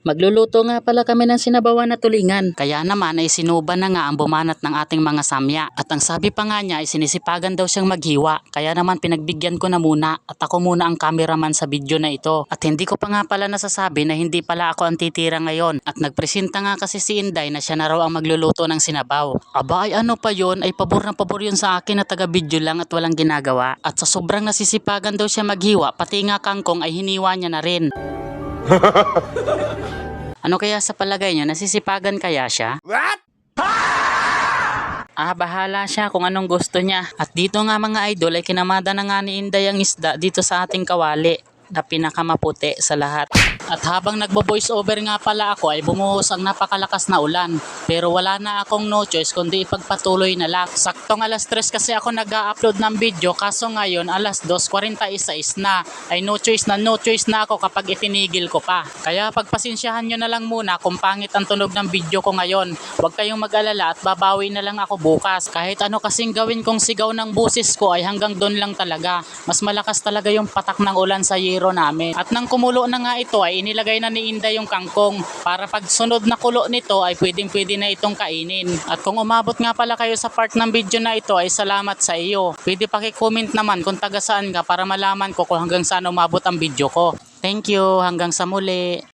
Magluluto nga pala kami ng sinabawan na tulingan. Kaya naman ay sinuba na nga ang bumanat ng ating mga samya. At ang sabi pa nga niya ay sinisipagan daw siyang maghiwa. Kaya naman pinagbigyan ko na muna at ako muna ang cameraman sa video na ito. At hindi ko pa nga pala nasasabi na hindi pala ako ang titira ngayon. At nagpresenta nga kasi si Inday na siya na raw ang magluluto ng sinabaw. Aba ay ano pa yon ay pabor na pabor yun sa akin na taga video lang at walang ginagawa. At sa sobrang nasisipagan daw siya maghiwa pati nga kangkong ay hiniwa niya na rin. Ano kaya sa palagay niyo? Nasisipagan kaya siya? What? Ah, bahala siya kung anong gusto niya. At dito nga mga idol ay kinamada na nga ni Inday ang isda dito sa ating kawali na pinakamaputi sa lahat. At habang nagbo-voice over nga pala ako ay bumuhos ang napakalakas na ulan. Pero wala na akong no choice kundi ipagpatuloy na lang. Saktong alas 3 kasi ako nag-upload ng video kaso ngayon alas 2.46 na. Ay no choice na no choice na ako kapag itinigil ko pa. Kaya pagpasensyahan nyo na lang muna kung pangit ang tunog ng video ko ngayon. Huwag kayong mag-alala at babawi na lang ako bukas. Kahit ano kasing gawin kong sigaw ng busis ko ay hanggang doon lang talaga. Mas malakas talaga yung patak ng ulan sa yero namin. At nang kumulo na nga ito ay inilagay na ni Inday yung kangkong para pag sunod na kulo nito ay pwedeng pwede na itong kainin. At kung umabot nga pala kayo sa part ng video na ito ay salamat sa iyo. Pwede paki-comment naman kung taga saan ka para malaman ko kung hanggang saan umabot ang video ko. Thank you. Hanggang sa muli.